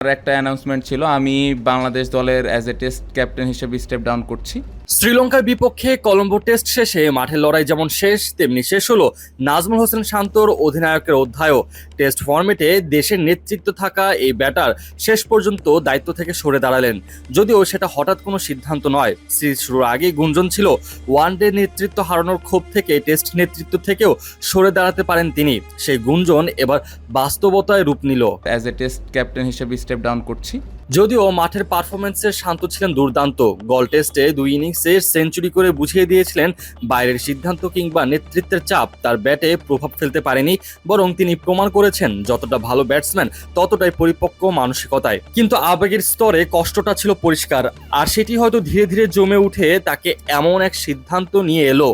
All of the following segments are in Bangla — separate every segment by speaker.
Speaker 1: একটা অ্যানাউন্সমেন্ট ছিল আমি বাংলাদেশ দলের অ্যাজ এ টেস্ট ক্যাপ্টেন হিসেবে স্টেপ ডাউন করছি।
Speaker 2: শ্রীলঙ্কার বিপক্ষে কলম্বো টেস্ট শেষে মাঠের লড়াই যেমন শেষ তেমনি শেষ হলো নাজমুল হোসেন শান্তর অধিনায়কের অধ্যায়ও। টেস্ট ফরম্যাটে দেশের নেতৃত্ব থাকা এই ব্যাটার শেষ পর্যন্ত দায়িত্ব থেকে সরে দাঁড়ালেন। যদিও সেটা হঠাৎ কোনো সিদ্ধান্ত নয়। সিরিজ শুরুর আগেই গুঞ্জন ছিল ওয়ান ডে নেতৃত্ব হারানোর ক্ষোভ থেকে টেস্ট নেতৃত্ব থেকেও সরে দাঁড়াতে পারেন তিনি। সেই গুঞ্জন এবার বাস্তবতায় রূপ নিল।
Speaker 1: অ্যাজ এ টেস্ট ক্যাপ্টেন হিসেবে স্টেপ ডাউন করছি।
Speaker 2: যদিও মাঠের পারফরমেন্সে শান্ত ছিলেন দুর্দান্ত। গল টেস্টে দুই ইনিংসে সেঞ্চুরি করে বুঝিয়ে দিয়েছিলেন বাইরের সিদ্ধান্ত কিংবা নেতৃত্বের চাপ। তার ব্যাটে প্রভাব ফেলতে পারেনি, বরং তিনি প্রমাণ করেছেন যতটা ভালো ব্যাটসম্যান ততটাই পরিপক্ক মানসিকতায়। কিন্তু আবেগের স্তরে কষ্টটা ছিল পরিষ্কার, আর সেটি হয়তো ধীরে ধীরে জমে উঠে তাকে এমন এক সিদ্ধান্ত নিয়ে এলো।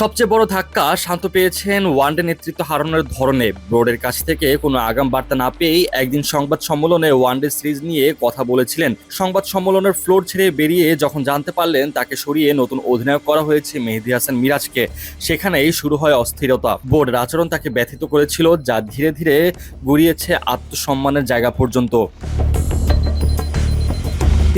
Speaker 2: সবচেয়ে বড় ধাক্কা শান্ত পেয়েছেন ওয়ানডে নেতৃত্ব হারানোর ধরনে। বোর্ডের কাছ থেকে কোনো আগাম বার্তা না পেয়েই একদিন সংবাদ সম্মেলনে ওয়ানডে সিরিজ নিয়ে কথা বলেছিলেন। সংবাদ সম্মেলনের ফ্লোর ছেড়ে বেরিয়ে যখন জানতে পারলেন তাকে সরিয়ে নতুন অধিনায়ক করা হয়েছে মেহেদি হাসান মিরাজকে, সেখানেই শুরু হয় অস্থিরতা। বোর্ডের আচরণ তাকে ব্যথিত করেছিল, যা ধীরে ধীরে গড়িয়েছে আত্মসম্মানের জায়গা পর্যন্ত।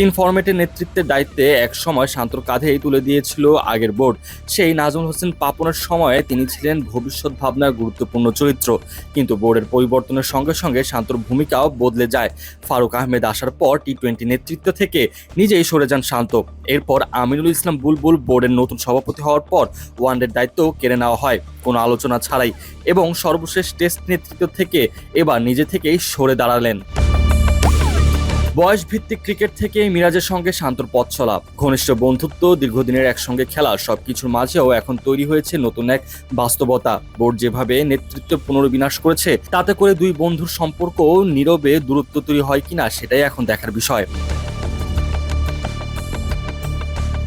Speaker 2: তিন ফরম্যাটের নেতৃত্বের দায়িত্বে এক সময় শান্তর কাঁধেই তুলে দিয়েছিল আগের বোর্ড। সেই নাজমুল হোসেন পাপনের সময়ে তিনি ছিলেন ভবিষ্যৎ ভাবনার গুরুত্বপূর্ণ চরিত্র। কিন্তু বোর্ডের পরিবর্তনের সঙ্গে সঙ্গে শান্তর ভূমিকাও বদলে যায়। ফারুক আহমেদ আসার পর টি টোয়েন্টি নেতৃত্ব থেকে নিজেই সরে যান শান্ত। এরপর আমিনুল ইসলাম বুলবুল বোর্ডের নতুন সভাপতি হওয়ার পর ওয়ানডের দায়িত্ব কেড়ে নেওয়া হয়। কোনো আলোচনা ছাড়াই এবং সর্বশেষ টেস্ট নেতৃত্ব থেকে এবার নিজে থেকেই সরে দাঁড়ালেন। বয়স ভিত্তিক ক্রিকেট থেকে মিরাজের সঙ্গে শান্তর পথ চলা ঘনিষ্ঠ বন্ধুত্ব, দীর্ঘদিনের একসঙ্গে খেলা, সবকিছুর মাঝেও এখন তৈরি হয়েছে নতুন এক বাস্তবতা। বোর্ড যেভাবে নেতৃত্ব পুনর্বিনাশ করেছে, তাতে করে দুই বন্ধুর সম্পর্ক নীরবে দূরত্ব তৈরি হয় কিনা সেটাই এখন দেখার বিষয়।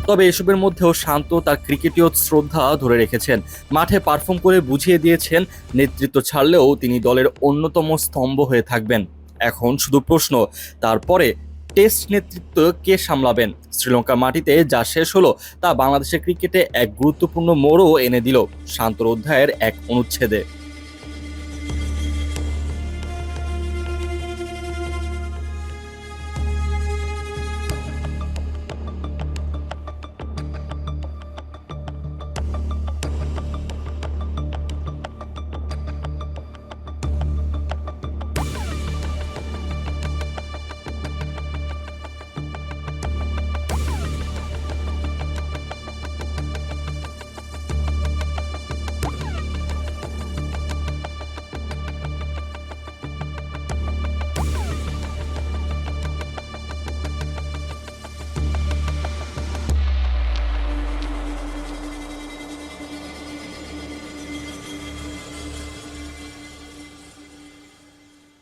Speaker 2: তবে এসবের মধ্যেও শান্ত তার ক্রিকেটীয় শ্রদ্ধা ধরে রেখেছেন। মাঠে পারফর্ম করে বুঝিয়ে দিয়েছেন, নেতৃত্ব ছাড়লেও তিনি দলের অন্যতম স্তম্ভ হয়ে থাকবেন। এখন শুধু প্রশ্ন, তারপরে টেস্ট নেতৃত্ব কে সামলাবেন? শ্রীলঙ্কা মাটিতে যা শেষ হলো, তা বাংলাদেশের ক্রিকেটে এক গুরুত্বপূর্ণ মোড়ও এনে দিল। শান্তর অধ্যায়ের এক অনুচ্ছেদে।